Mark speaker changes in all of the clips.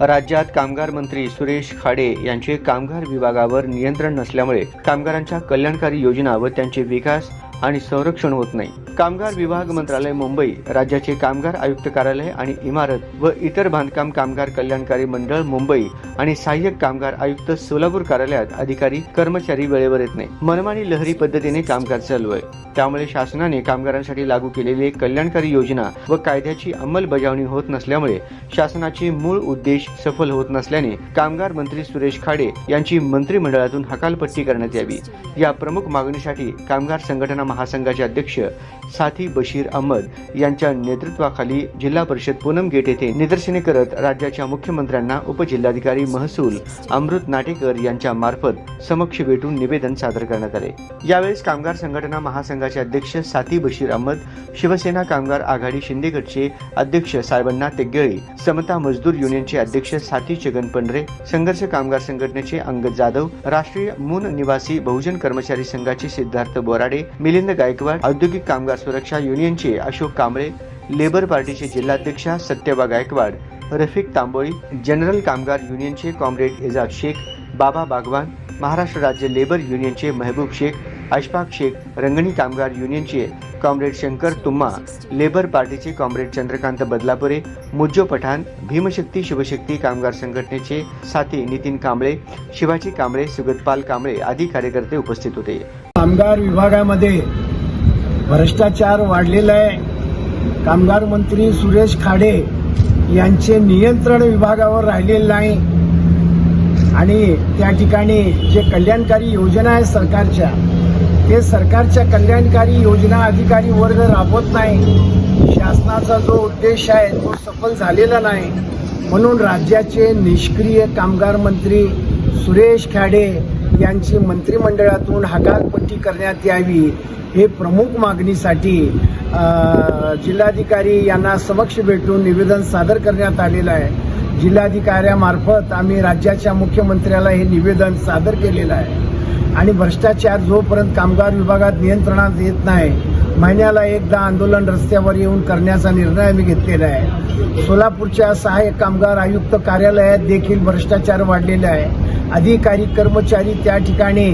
Speaker 1: राज्यात कामगार मंत्री सुरेश खाडे यांचे कामगार विभागावर नियंत्रण नसल्यामुळे कामगारांच्या कल्याणकारी योजना व त्यांचे विकास आणि संरक्षण होत नाही. कामगार विभाग मंत्रालय मुंबई राज्याचे कामगार आयुक्त कार्यालय आणि इमारत व इतर बांधकाम कामगार कल्याणकारी मंडळ मुंबई आणि सहाय्यक कामगार आयुक्त सोलापूर कार्यालयात अधिकारी कर्मचारी वेळेवर येत नाही. मनमानी लहरी पद्धतीने कामकाज चालू आहे. त्यामुळे शासनाने कामगारांसाठी लागू केलेली कल्याणकारी योजना व कायद्याची अंमलबजावणी होत नसल्यामुळे शासनाचे मूळ उद्देश सफल होत नसल्याने कामगार मंत्री सुरेश खाडे यांची मंत्रिमंडळातून हकालपट्टी करण्यात यावी. या प्रमुख मागणीसाठी कामगार संघटना महासंघाचे अध्यक्ष साथी बशीर अहमद यांच्या नेतृत्वाखाली जिल्हा परिषद पूनम गेट येथे निदर्शने करत राज्याच्या मुख्यमंत्र्यांना उपजिल्हाधिकारी महसूल अमृत नाटेकर यांच्या मार्फत समक्ष भेटून निवेदन सादर करण्यात आले. यावेळेस कामगार संघटना महासंघाचे अध्यक्ष साथी बशीर अहमद शिवसेना कामगार आघाडी शिंदे गटचे अध्यक्ष साहेबांना तेग्गळे समता मजदूर युनियनचे अध्यक्ष साथी छगन पंढरे संघर्ष कामगार संघटनेचे अंगद जाधव राष्ट्रीय मून निवासी बहुजन कर्मचारी संघाचे सिद्धार्थ बोराडे मिलिंद गायकवाड औद्योगिक कामगार सुरक्षा युनियनचे अशोक कांबळे लेबर पार्टीचे जिल्हाध्यक्षा सत्यबा गायकवाड रफिक तांबोळी जनरल कामगार युनियनचे कॉम्रेड एजाज शेख बाबा बागवान महाराष्ट्र राज्य लेबर युनियनचे महबूब शेख अशफाक शेख रंगणी कामगार युनियनचे कॉम्रेड शंकर तुम्मा लेबर पार्टीचे कॉम्रेड चंद्रकांत बदलापुरे मुज्जो पठाण भीमशक्ती शिवशक्ती कामगार संघटनेचे साथी नितीन कांबळे शिवाजी कांबळे सुगतपाल कांबळे आदी कार्यकर्ते उपस्थित होते.
Speaker 2: कामगार विभागामध्ये भ्रष्टाचार वाढलेला आहे. कामगार मंत्री सुरेश खाडे यांचे नियंत्रण विभागावर राहिलेले नाही. आणि त्या ठिकाणी जे कल्याणकारी योजना आहे सरकारच्या ते सरकारच्या कल्याणकारी योजना अधिकारी वर्ग राबवत नाही. शासनाचा जो उद्देश आहे तो सफल झालेला नाही. म्हणून राज्याचे निष्क्रिय कामगार मंत्री सुरेश खाडे यांची मंत्रिमंडळातून हकालपट्टी करण्यात यावी हे प्रमुख मागणीसाठी जिल्हाधिकारी यांना समक्ष भेटून निवेदन सादर करण्यात आलेलं आहे. जिल्हाधिकाऱ्यामार्फत आम्ही राज्याच्या मुख्यमंत्र्याला हे निवेदन सादर केलेलं आहे. आणि भ्रष्टाचार जोपर्यंत कामगार विभागात नियंत्रणात येत नाही महिन्याला एकदा आंदोलन रस्त्यावर येऊन करण्याचा निर्णय आम्ही घेतलेला आहे. सोलापूरच्या सहाय्यक कामगार आयुक्त कार्यालयात देखील भ्रष्टाचार वाढलेला आहे. अधिकारी कर्मचारी त्या ठिकाणी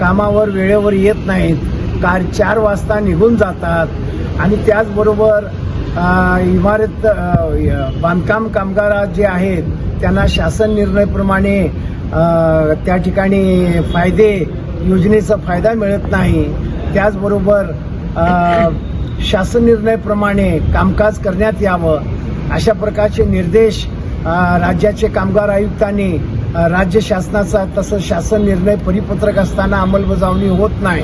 Speaker 2: कामावर वेळेवर येत नाहीत. कार चार वाजता निघून जातात. आणि त्याचबरोबर इमारत बांधकाम कामगार जे आहेत त्यांना शासन निर्णयप्रमाणे त्या ठिकाणी फायदे योजनेचा फायदा मिळत नाही. त्याचबरोबर शासन निर्णयाप्रमाणे कामकाज करण्यात यावं. अशा प्रकारचे निर्देश राज्याचे कामगार आयुक्तांनी राज्य शासनाचा तसं शासन निर्णय परिपत्रक असताना अंमलबजावणी होत नाही.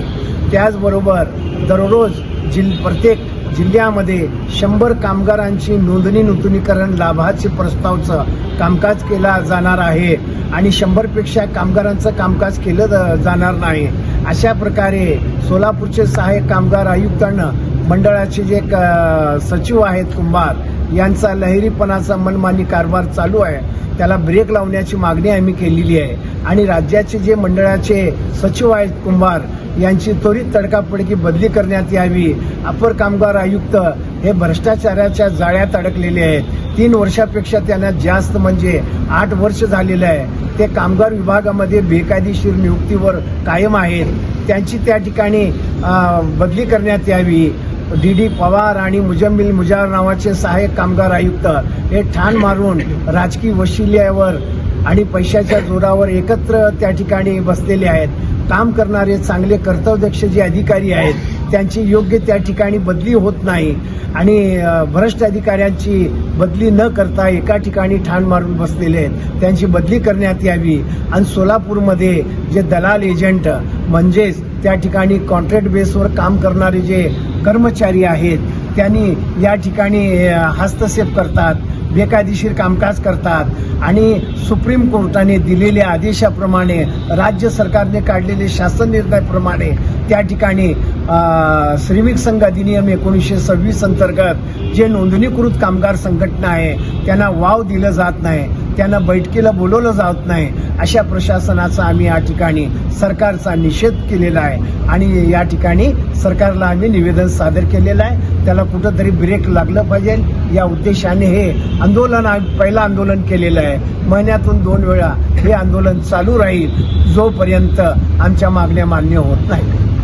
Speaker 2: त्याचबरोबर दररोज जिल प्रत्येक जिल्ह्यामध्ये शंभर कामगारांची नोंदणी नूतनीकरण लाभाचे प्रस्तावचं कामकाज केला जाणार आहे आणि शंभरपेक्षा कामगारांचं कामकाज केलं जाणार नाही. अशा प्रकारे सोलापूरचे सहाय्यक कामगार आयुक्तांना मंडळाचे जे क- सचिव आहेत कुंभार यांचा लहेरीपणाचा मनमानी कारभार चालू आहे. त्याला ब्रेक लावण्याची मागणी आम्ही केलेली आहे. आणि राज्याचे जे मंडळाचे सचिव आहेत कुंभार यांची त्वरित तडकाफडकी बदली करण्यात यावी. अपर कामगार आयुक्त हे भ्रष्टाचाराच्या जाळ्यात अडकलेले आहेत. तीन वर्षापेक्षा त्यांना जास्त म्हणजे आठ वर्ष झालेलं आहे. ते कामगार विभागामध्ये बेकायदेशीर नियुक्तीवर कायम आहेत. त्यांची त्या ठिकाणी बदली करण्यात यावी. डी डी पवार आणि मुजम्मिल मुजार नावाचे सहाय्यक कामगार आयुक्त हे ठाण मारून राजकीय वशिल्यावर आणि पैशाच्या जोरावर एकत्र त्या ठिकाणी बसलेले आहेत. काम करणारे चांगले कर्तव्यदक्ष जे अधिकारी आहेत. त्यांची योग्य त्या ठिकाणी बदली होत नाही आणि भ्रष्ट अधिकाऱ्यांची बदली न करता एका ठिकाणी ठाण मारून बसलेले आहेत. त्यांची बदली करण्यात यावी. आणि सोलापूरमध्ये जे दलाल एजंट म्हणजेच त्या ठिकाणी कॉन्ट्रॅक्ट बेसवर काम करणारे जे कर्मचारी आहेत त्यांनी या ठिकाणी हस्तक्षेप करतात. बेकायदेशीर कामकाज करतात. आणि सुप्रीम कोर्टाने दिलेल्या आदेशाप्रमाणे राज्य सरकारने काढलेले शासन निर्णयाप्रमाणे त्या ठिकाणी श्रमिक संघ अधिनियम एकोणीसशे सव्वीस अंतर्गत जे नोंदणीकृत कामगार संघटना आहे त्यांना वाव दिलं जात नाही. त्यांना बैठकीला बोलवलं जात नाही. अशा प्रशासनाचा आम्ही या ठिकाणी सरकारचा निषेध केलेला आहे. आणि या ठिकाणी सरकारला आम्ही निवेदन सादर केलेलं आहे. त्याला कुठंतरी ब्रेक लागलं पाहिजे. या उद्देशाने हे आंदोलन पहिलं आंदोलन केलेलं आहे. महिन्यातून दोन वेळा हे आंदोलन चालू राहील जोपर्यंत आमच्या मागण्या मान्य होत नाही